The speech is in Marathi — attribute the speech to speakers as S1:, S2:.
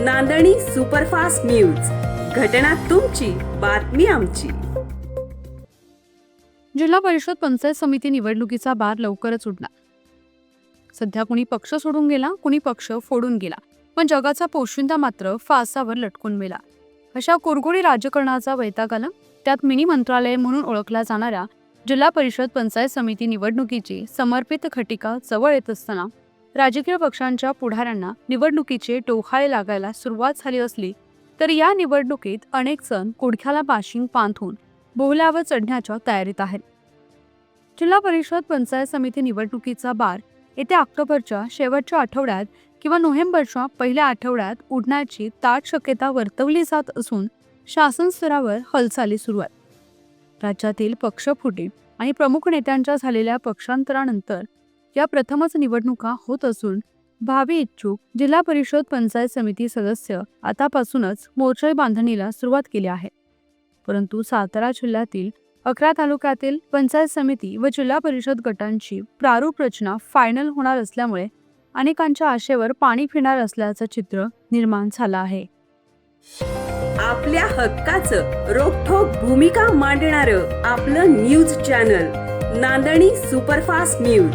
S1: नांदणी सुपरफास्ट न्यूज. घटना तुमची बातमी आमची.
S2: जिल्हा परिषद पंचायत समिती निवडणुकीचा बार लवकरच उडणार. सध्या कुणी पक्ष सोडून गेला कुणी पक्ष फोडून गेला. पण जगाचा पोशिंदा मात्र फासावर लटकून मेला. अशा कुरगुडी राजकारणाचा वैताग आला त्यात मिनी मंत्रालय म्हणून ओळखल्या जाणाऱ्या जिल्हा परिषद पंचायत समिती निवडणुकीची समर्पित खटिका जवळ येत असताना राजकीय पक्षांच्या पुढाऱ्यांना निवडणुकीचे टोहाळे लागायला सुरुवात झाली असली तर या निवडणुकीत अनेक जण कुडख्याला बाशिंग पांथून बोहल्यावर चढण्याच्या तयारीत आहेत. जिल्हा परिषद पंचायत समिती निवडणुकीचा बार येत्या ऑक्टोबरच्या शेवटच्या आठवड्यात किंवा नोव्हेंबरच्या पहिल्या आठवड्यात उडण्याची ताट शक्यता वर्तवली जात असून शासन स्तरावर हालचाली सुरू आहेत. राज्यातील पक्षफुटी आणि प्रमुख नेत्यांच्या झालेल्या पक्षांतरानंतर या प्रथमच निवडणुका होत असून भावी इच्छुक जिल्हा परिषद पंचायत समिती सदस्य आतापासूनच मोर्चे बांधणीला सुरुवात केली आहे. परंतु सातारा जिल्ह्यातील अकरा तालुक्यातील पंचायत समिती व जिल्हा परिषद गटांची प्रारूप रचना फायनल होणार असल्यामुळे अनेकांच्या आशेवर पाणी फिरणार असल्याचं चित्र निर्माण झालं आहे.
S1: आपल्या हक्काचं रोखोक भूमिका मांडणार आपलं न्यूज चॅनल नांदणी सुपरफास्ट न्यूज.